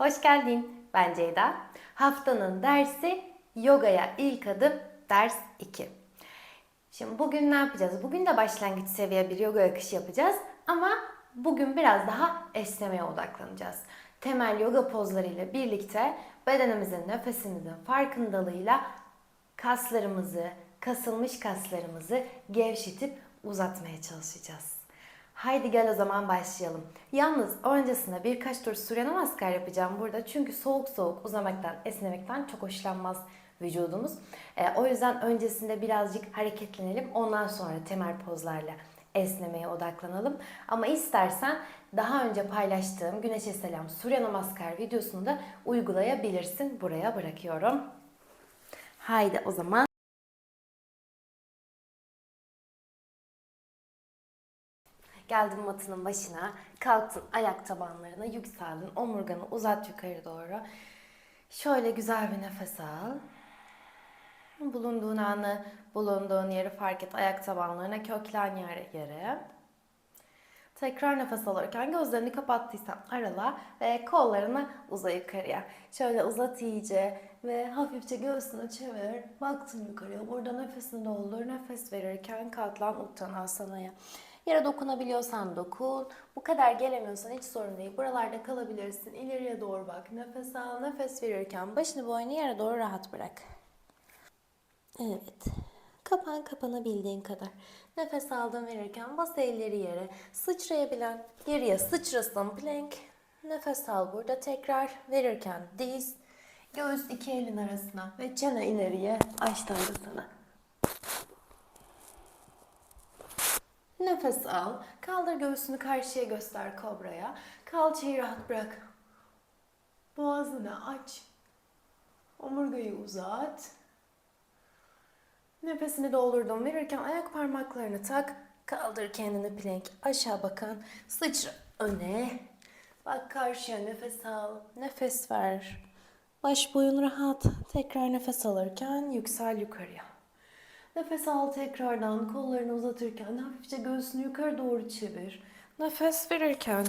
Hoş geldin. Ben Ceyda. Haftanın dersi yogaya ilk adım ders 2. Şimdi bugün ne yapacağız? Bugün de başlangıç seviye bir yoga akışı yapacağız ama bugün biraz daha esnemeye odaklanacağız. Temel yoga pozlarıyla birlikte bedenimizin nefesimizin farkındalığıyla kaslarımızı, kasılmış kaslarımızı gevşetip uzatmaya çalışacağız. Haydi gel o zaman başlayalım. Yalnız öncesinde birkaç tur Surya Namaskar yapacağım burada. Çünkü soğuk soğuk uzamaktan, esnemekten çok hoşlanmaz vücudumuz. Ee, o yüzden öncesinde birazcık hareketlenelim. Ondan sonra temel pozlarla esnemeye odaklanalım. Ama istersen daha önce paylaştığım Güneşe Selam Surya Namaskar videosunu da uygulayabilirsin. Buraya bırakıyorum. Haydi o zaman. Geldin matının başına, kalktın ayak tabanlarına, yükseldin, omurganı uzat yukarı doğru. Şöyle güzel bir nefes al. Bulunduğun anı, bulunduğun yeri fark et. Ayak tabanlarına köklen yere. yere. Tekrar nefes alırken gözlerini kapattıysan arala ve kollarını uza yukarıya. Şöyle uzat iyice ve hafifçe göğsünü çevir. Baktın yukarıya. Burada nefesini doldur. Nefes verirken katlan Uttanasana'ya. Yere dokunabiliyorsan dokun. Bu kadar gelemiyorsan hiç sorun değil. Buralarda kalabilirsin. İleriye doğru bak. Nefes al. Nefes verirken başını boynu yere doğru rahat bırak. Evet. Kapan kapanabildiğin kadar. Nefes aldın verirken bas elleri yere. Sıçrayabilen geriye sıçrasın plank. Nefes al burada tekrar verirken diz. Göğüs iki elin arasına ve çene ileriye aç sana. Nefes al. Kaldır göğsünü karşıya göster kobraya. Kalçayı rahat bırak. Boğazını aç. Omurgayı uzat. Nefesini doldurdun. Verirken ayak parmaklarını tak. Kaldır kendini plank. Aşağı bakan. Sıçra öne. Bak karşıya nefes al. Nefes ver. Baş boyun rahat. Tekrar nefes alırken yüksel yukarıya. Nefes al tekrardan kollarını uzatırken hafifçe göğsünü yukarı doğru çevir. Nefes verirken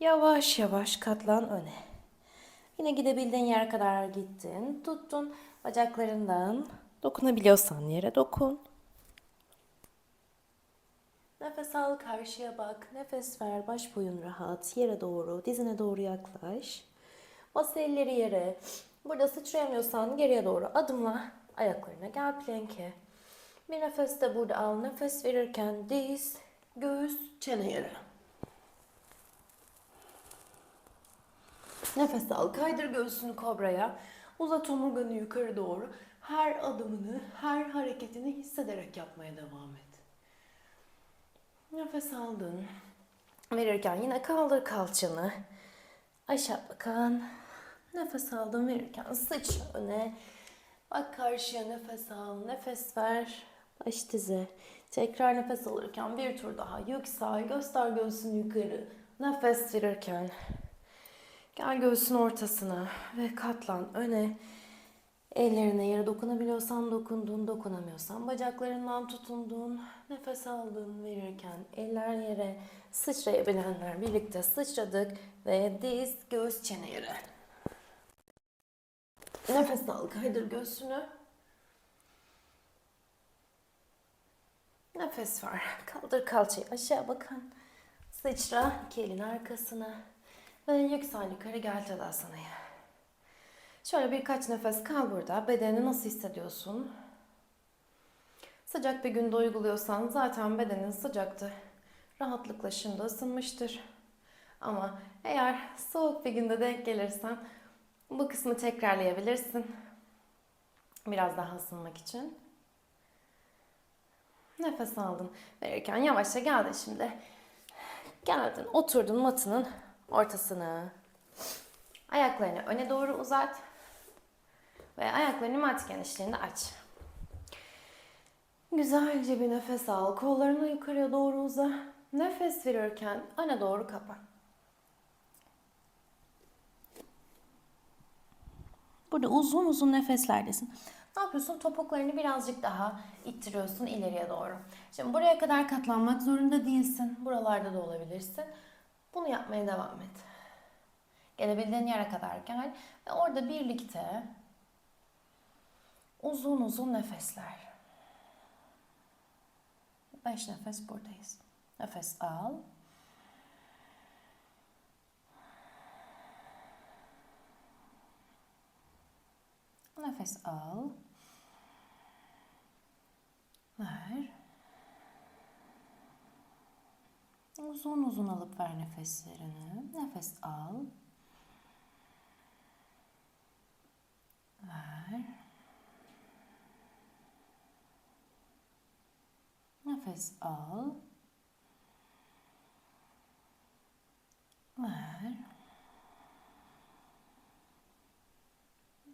yavaş yavaş katlan öne. Yine gidebildiğin yere kadar gittin. Tuttun bacaklarından. Dokunabiliyorsan yere dokun. Nefes al karşıya bak. Nefes ver. Baş boyun rahat. Yere doğru. Dizine doğru yaklaş. Bas elleri yere. Burada sıçrayamıyorsan geriye doğru adımla. Ayaklarına gel plank'e. Bir nefes de burada al. Nefes verirken diz, göğüs, çene yere. Nefes al. Kaydır göğsünü kobraya. Uzat omurganı yukarı doğru. Her adımını, her hareketini hissederek yapmaya devam et. Nefes aldın. Verirken yine kaldır kalçanı. Aşağı bakan. Nefes aldın verirken sıç öne. Bak karşıya nefes al, nefes ver. Baş dize. Tekrar nefes alırken bir tur daha yüksel. Göster göğsünü yukarı. Nefes verirken. Gel göğsün ortasına ve katlan öne. Ellerine yere dokunabiliyorsan dokundun, dokunamıyorsan bacaklarından tutundun. Nefes aldın verirken eller yere sıçrayabilenler birlikte sıçradık ve diz, göğüs, çene yere. Nefes al, kaydır göğsünü. Nefes ver. Kaldır kalçayı aşağı bakın. Sıçra iki elin arkasına. Ve yüksel yukarı gel Tadasana'ya. Şöyle birkaç nefes kal burada. Bedenini nasıl hissediyorsun? Sıcak bir günde uyguluyorsan zaten bedenin sıcaktı. Rahatlıkla şimdi ısınmıştır. Ama eğer soğuk bir günde denk gelirsen bu kısmı tekrarlayabilirsin. Biraz daha ısınmak için. Nefes aldın. Verirken yavaşça geldin şimdi. Geldin, oturdun matının ortasına. Ayaklarını öne doğru uzat. Ve ayaklarını mat genişliğinde aç. Güzelce bir nefes al. Kollarını yukarıya doğru uza. Nefes verirken öne doğru kapan. Burada uzun uzun nefeslerdesin. Ne yapıyorsun? Topuklarını birazcık daha ittiriyorsun ileriye doğru. Şimdi buraya kadar katlanmak zorunda değilsin. Buralarda da olabilirsin. Bunu yapmaya devam et. Gelebildiğin yere kadar gel ve orada birlikte uzun uzun nefesler. Beş nefes buradayız. Nefes al. Nefes al. Ver. Uzun uzun alıp ver nefeslerini. Nefes al. Ver. Nefes al. Ver.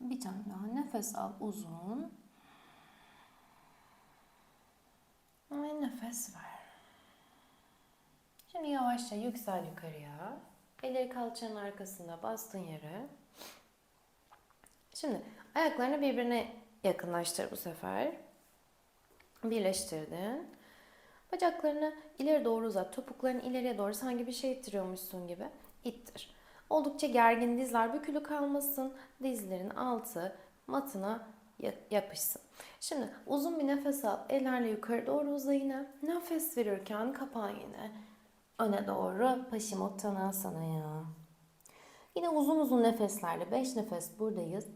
Bir tane daha nefes al uzun. Ve nefes ver. Şimdi yavaşça yüksel yukarıya. Elleri kalçanın arkasında bastın yere. Şimdi ayaklarını birbirine yakınlaştır bu sefer. Birleştirdin. Bacaklarını ileri doğru uzat. Topuklarını ileriye doğru sanki bir şey ittiriyormuşsun gibi ittir. Oldukça gergin dizler bükülü kalmasın. Dizlerin altı matına ya- yapışsın. Şimdi uzun bir nefes al. Ellerle yukarı doğru uza yine. Nefes verirken kapan yine. Öne doğru Paşimottanasana. Yine uzun uzun nefeslerle 5 nefes buradayız.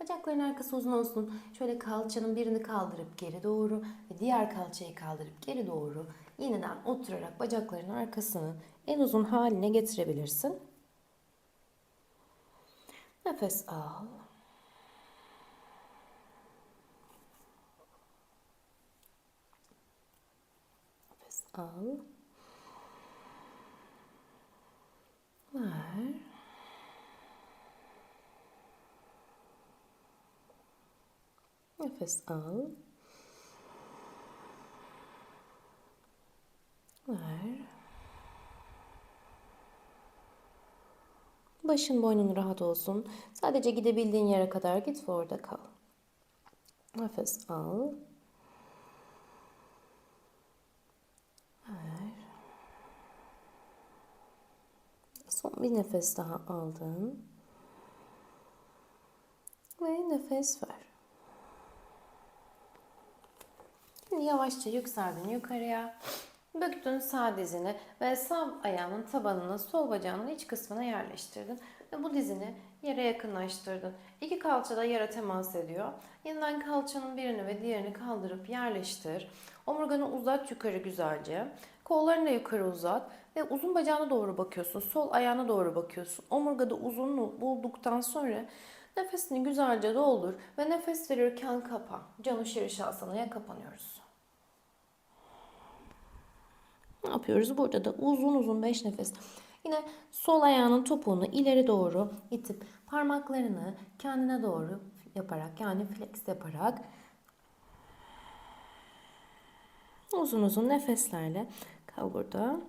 Bacakların arkası uzun olsun. Şöyle kalçanın birini kaldırıp geri doğru ve diğer kalçayı kaldırıp geri doğru yeniden oturarak bacakların arkasını en uzun haline getirebilirsin. Nefes al. Nefes al. Ver. Nefes al. Ver. Başın boynun rahat olsun. Sadece gidebildiğin yere kadar git ve orada kal. Nefes al. Ver. Son bir nefes daha aldın. Ve nefes ver. Şimdi yavaşça yükseldin yukarıya. Büktün sağ dizini ve sağ ayağının tabanını sol bacağının iç kısmına yerleştirdin. Ve bu dizini yere yakınlaştırdın. İki kalça da yere temas ediyor. Yeniden kalçanın birini ve diğerini kaldırıp yerleştir. Omurganı uzat yukarı güzelce. Kollarını da yukarı uzat ve uzun bacağına doğru bakıyorsun. Sol ayağına doğru bakıyorsun. Omurgada uzunluğu bulduktan sonra nefesini güzelce doldur ve nefes verirken kapan. Canı Şirişasana'ya kapanıyoruz. Ne yapıyoruz? Burada da uzun uzun 5 nefes. Yine sol ayağının topuğunu ileri doğru itip parmaklarını kendine doğru yaparak yani flex yaparak uzun uzun nefeslerle kal burada.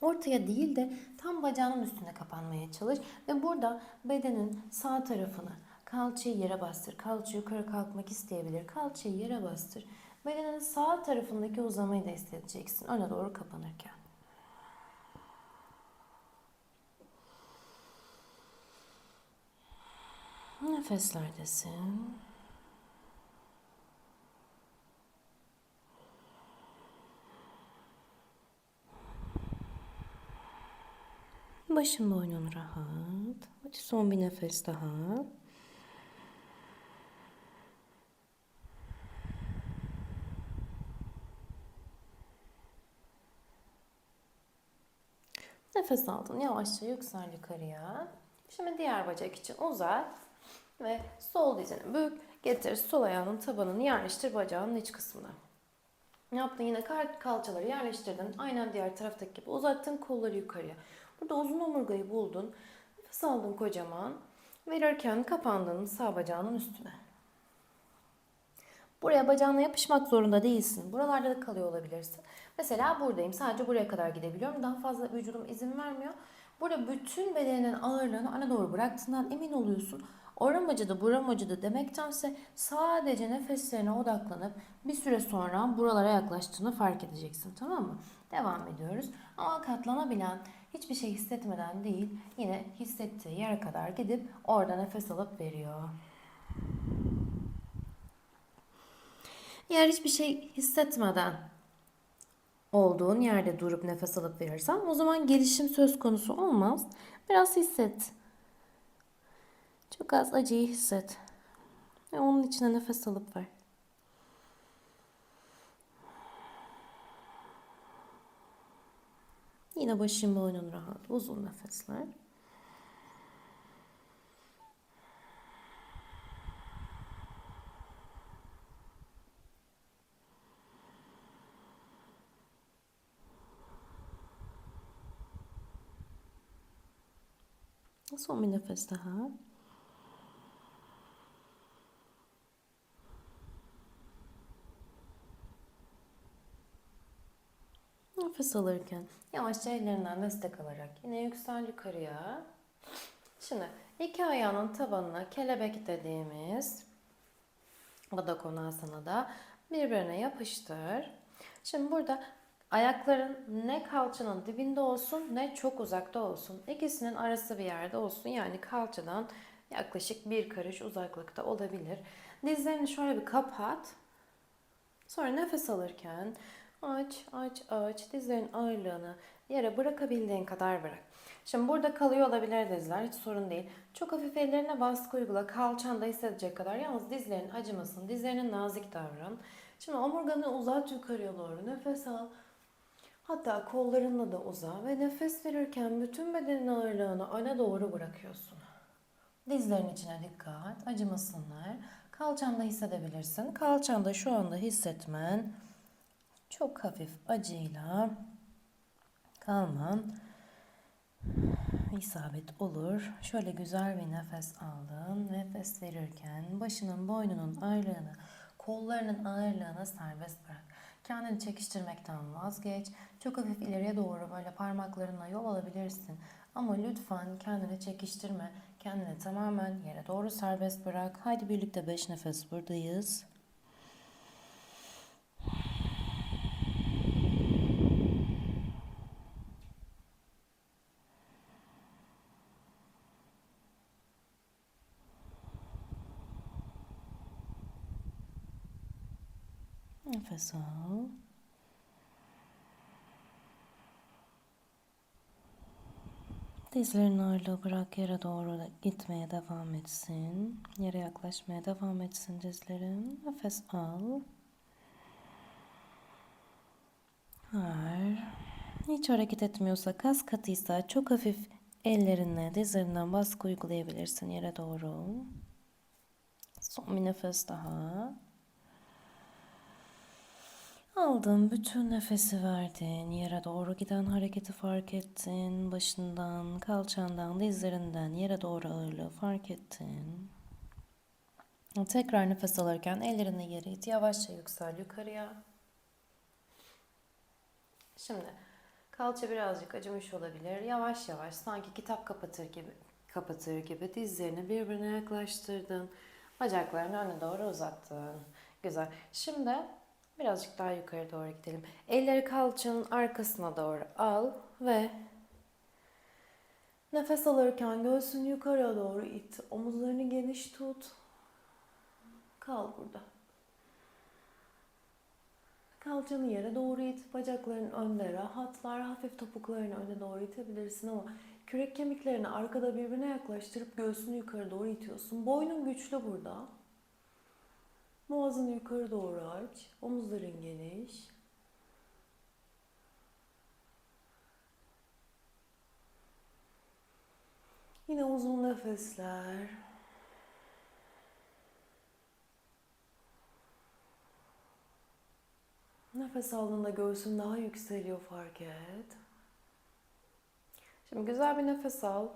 Ortaya değil de tam bacağının üstüne kapanmaya çalış ve burada bedenin sağ tarafını kalçayı yere bastır. Kalça yukarı kalkmak isteyebilir. Kalçayı yere bastır. Bedenin sağ tarafındaki uzamayı da hissedeceksin öne doğru kapanırken. Nefeslerdesin. Başın boynun rahat. Hadi son bir nefes daha. Nefes aldın. Yavaşça yüksel yukarıya. Şimdi diğer bacak için uzat. Ve sol dizini bük. Getir sol ayağının tabanını yerleştir bacağının iç kısmına. Yaptın? Yine kal- kalçaları yerleştirdin. Aynen diğer taraftaki gibi uzattın kolları yukarıya. Burada uzun omurgayı buldun. Nefes aldın kocaman. Verirken kapandın sağ bacağının üstüne. Buraya bacağına yapışmak zorunda değilsin. Buralarda da kalıyor olabilirsin. Mesela buradayım. Sadece buraya kadar gidebiliyorum. Daha fazla vücudum izin vermiyor. Burada bütün bedenin ağırlığını ana doğru bıraktığından emin oluyorsun. Oram acıdı, buram acıdı demektense sadece nefeslerine odaklanıp bir süre sonra buralara yaklaştığını fark edeceksin. Tamam mı? Devam ediyoruz. Ama katlanabilen, hiçbir şey hissetmeden değil, yine hissettiği yere kadar gidip orada nefes alıp veriyor. Eğer hiçbir şey hissetmeden olduğun yerde durup nefes alıp verirsen o zaman gelişim söz konusu olmaz. Biraz hisset. Çok az acıyı hisset. Ve onun içine nefes alıp ver. Yine başın boynun rahat. Uzun nefesler. Son bir nefes daha. Nefes alırken yavaşça ellerinden destek alarak yine yüksel yukarıya. Şimdi iki ayağının tabanına kelebek dediğimiz Baddha Konasana birbirine yapıştır. Şimdi burada ayakların ne kalçanın dibinde olsun ne çok uzakta olsun. İkisinin arası bir yerde olsun. Yani kalçadan yaklaşık bir karış uzaklıkta olabilir. Dizlerini şöyle bir kapat. Sonra nefes alırken aç, aç, aç. Dizlerin ağırlığını yere bırakabildiğin kadar bırak. Şimdi burada kalıyor olabilir dizler. Hiç sorun değil. Çok hafif ellerine baskı uygula. Kalçanda hissedecek kadar. Yalnız dizlerin acımasın. Dizlerine nazik davran. Şimdi omurganı uzat yukarıya doğru. Nefes al. Hatta kollarınla da uza ve nefes verirken bütün bedenin ağırlığını öne doğru bırakıyorsun. Dizlerin içine dikkat, acımasınlar. Kalçanda hissedebilirsin. Kalçanda şu anda hissetmen çok hafif acıyla kalman isabet olur. Şöyle güzel bir nefes aldın. Nefes verirken başının boynunun ağırlığını, kollarının ağırlığını serbest bırak. Kendini çekiştirmekten vazgeç. Çok hafif ileriye doğru böyle parmaklarınla yol alabilirsin. Ama lütfen kendini çekiştirme. Kendini tamamen yere doğru serbest bırak. Haydi birlikte 5 nefes buradayız. Nefes al. Dizlerin ağırlığı bırak yere doğru gitmeye devam etsin. Yere yaklaşmaya devam etsin dizlerin. Nefes al. Ver. Hiç hareket etmiyorsa, kas katıysa çok hafif ellerinle dizlerinden baskı uygulayabilirsin yere doğru. Son bir nefes daha. Aldın, bütün nefesi verdin. Yere doğru giden hareketi fark ettin. Başından, kalçandan, dizlerinden yere doğru ağırlığı fark ettin. Tekrar nefes alırken ellerini yere it. Yavaşça yüksel yukarıya. Şimdi kalça birazcık acımış olabilir. Yavaş yavaş sanki kitap kapatır gibi kapatır gibi dizlerini birbirine yaklaştırdın. Bacaklarını öne doğru uzattın. Güzel. Şimdi Birazcık daha yukarı doğru gidelim. Elleri kalçanın arkasına doğru al ve nefes alırken göğsünü yukarı doğru it. Omuzlarını geniş tut. Kal burada. Kalçanı yere doğru it. Bacakların önde rahatlar. Hafif topuklarını öne doğru itebilirsin ama kürek kemiklerini arkada birbirine yaklaştırıp göğsünü yukarı doğru itiyorsun. Boynun güçlü burada. Boğazını yukarı doğru aç. Omuzların geniş. Yine uzun nefesler. Nefes aldığında göğsün daha yükseliyor fark et. Şimdi güzel bir nefes al.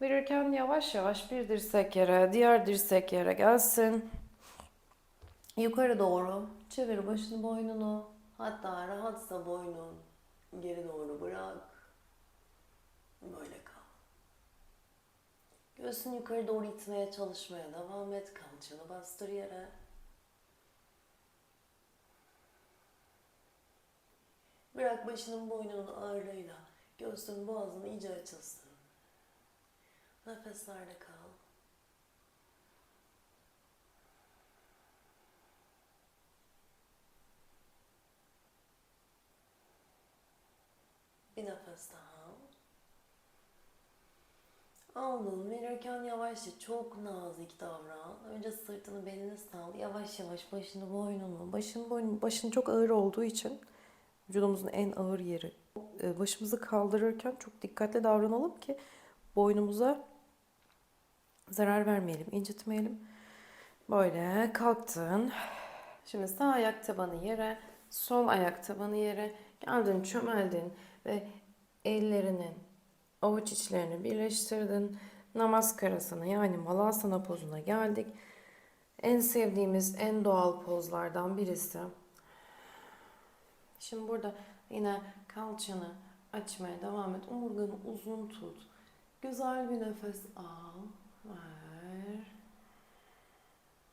Verirken yavaş yavaş bir dirsek yere, diğer dirsek yere gelsin. Yukarı doğru çevir başını boynunu. Hatta rahatsa boynun geri doğru bırak. Böyle kal. Göğsünü yukarı doğru itmeye çalışmaya devam et. Kalçanı bastır yere. Bırak başının boynunun ağırlığıyla Göğsün boğazın iyice açılsın. Nefeslerde kal. Bir nefes daha. Aldın. Verirken yavaşça çok nazik davran. Önce sırtını belini sal. Yavaş yavaş başını boynunu. Başın boyun, başın çok ağır olduğu için vücudumuzun en ağır yeri. Ee, Başımızı kaldırırken çok dikkatli davranalım ki boynumuza zarar vermeyelim, incitmeyelim. Böyle kalktın. Şimdi sağ ayak tabanı yere, sol ayak tabanı yere. Geldin, çömeldin ve ellerinin avuç içlerini birleştirdin. Namaskarasana yani malasana pozuna geldik. En sevdiğimiz, en doğal pozlardan birisi. Şimdi burada yine kalçanı açmaya devam et. Omurganı uzun tut. Güzel bir nefes al. Ver.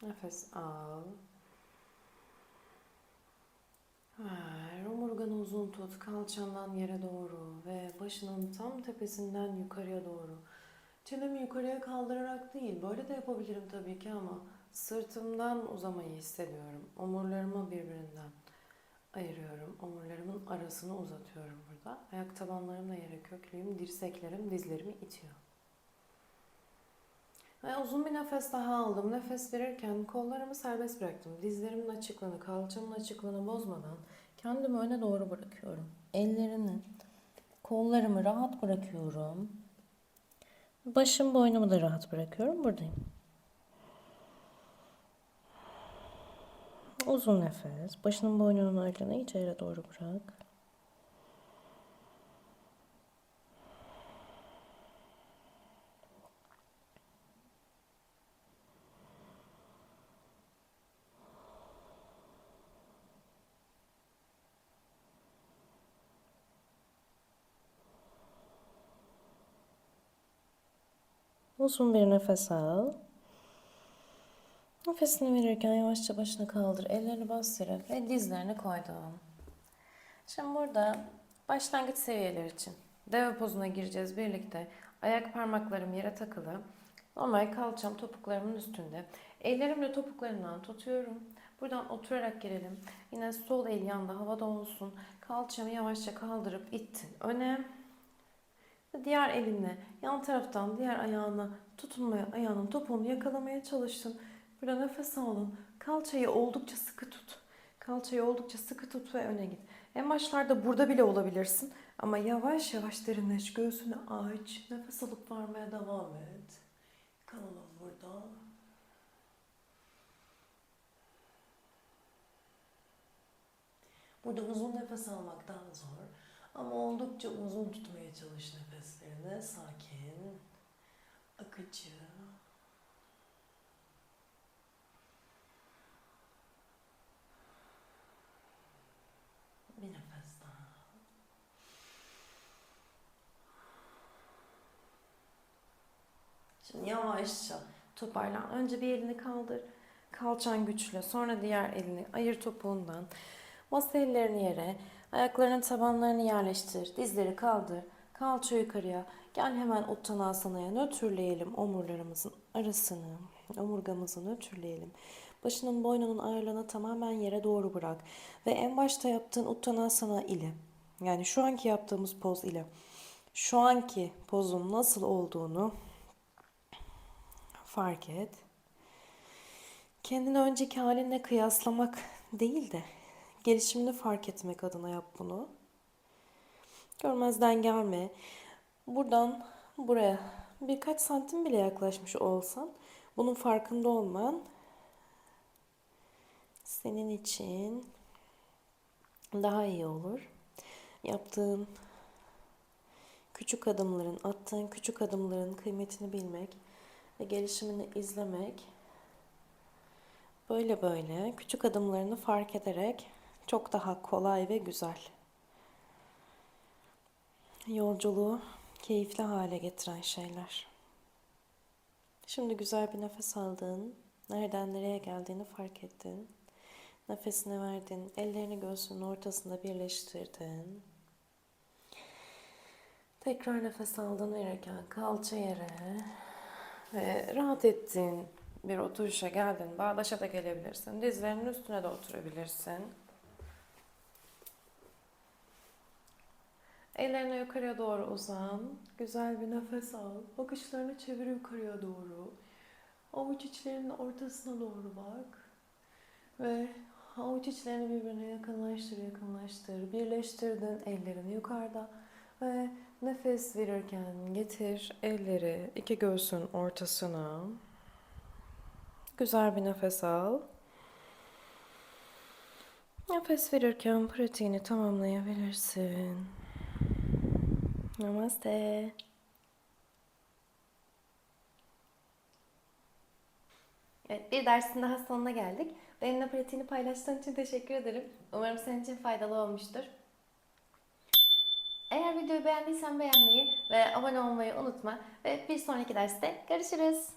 Nefes al. Ver. Omurganı uzun tut. Kalçandan yere doğru ve başının tam tepesinden yukarıya doğru. Çenemi yukarıya kaldırarak değil. Böyle de yapabilirim tabii ki ama sırtımdan uzamayı hissediyorum. Omurlarımı birbirinden ayırıyorum. Omurlarımın arasını uzatıyorum burada. Ayak tabanlarımla yere köklüyüm. Dirseklerim dizlerimi itiyor. Uzun bir nefes daha aldım. Nefes verirken kollarımı serbest bıraktım. Dizlerimin açıklığını, kalçamın açıklığını bozmadan kendimi öne doğru bırakıyorum. Ellerimi, kollarımı rahat bırakıyorum. Başım, boynumu da rahat bırakıyorum. Buradayım. Uzun nefes. Başının boynunun ağırlığını yere doğru bırak. Uzun bir nefes al. Nefesini verirken yavaşça başını kaldır. Ellerini bas ve dizlerini koydum. Şimdi burada başlangıç seviyeleri için deve pozuna gireceğiz birlikte. Ayak parmaklarım yere takılı. Normal kalçam topuklarımın üstünde. Ellerimle topuklarından tutuyorum. Buradan oturarak girelim. Yine sol el yanda havada olsun. Kalçamı yavaşça kaldırıp ittin öne. Diğer elinle yan taraftan diğer ayağına tutunmaya, ayağının topuğunu yakalamaya çalıştın. Burada nefes alın. Kalçayı oldukça sıkı tut. Kalçayı oldukça sıkı tut ve öne git. En başlarda burada bile olabilirsin. Ama yavaş yavaş derinleş. Göğsünü aç. Nefes alıp vermeye devam et. Kalalım burada. Burada uzun nefes almak daha zor. Ama oldukça uzun tutmaya çalış nefeslerini. Sakin, akıcı. Bir nefes daha. Şimdi yavaşça toparlan. Önce bir elini kaldır. Kalçan güçlü. Sonra diğer elini ayır topuğundan. Masa ellerini yere. Ayaklarının tabanlarını yerleştir. Dizleri kaldır. Kalça yukarıya. Gel hemen Uttanasana'ya nötrleyelim omurlarımızın arasını. Omurgamızı nötrleyelim. Başının boynunun ağırlığını tamamen yere doğru bırak. Ve en başta yaptığın Uttanasana ile yani şu anki yaptığımız poz ile şu anki pozun nasıl olduğunu fark et. Kendini önceki halinle kıyaslamak değil de gelişimini fark etmek adına yap bunu. Görmezden gelme. Buradan buraya birkaç santim bile yaklaşmış olsan bunun farkında olman senin için daha iyi olur. Yaptığın küçük adımların, attığın küçük adımların kıymetini bilmek ve gelişimini izlemek böyle böyle küçük adımlarını fark ederek çok daha kolay ve güzel. Yolculuğu keyifli hale getiren şeyler. Şimdi güzel bir nefes aldın. Nereden nereye geldiğini fark ettin. Nefesini verdin. Ellerini göğsünün ortasında birleştirdin. Tekrar nefes aldın verirken kalça yere ve rahat ettiğin bir oturuşa geldin. Bağdaşa da gelebilirsin. Dizlerinin üstüne de oturabilirsin. Ellerini yukarıya doğru uzan. Güzel bir nefes al. Bakışlarını çevir yukarıya doğru. Avuç içlerinin ortasına doğru bak. Ve avuç içlerini birbirine yakınlaştır, yakınlaştır. Birleştirdin ellerini yukarıda. Ve nefes verirken getir elleri iki göğsün ortasına. Güzel bir nefes al. Nefes verirken pratiğini tamamlayabilirsin. Namaste. Evet, bir dersin daha sonuna geldik. Benimle pratiğini paylaştığın için teşekkür ederim. Umarım senin için faydalı olmuştur. Eğer videoyu beğendiysen beğenmeyi ve abone olmayı unutma. Ve bir sonraki derste görüşürüz.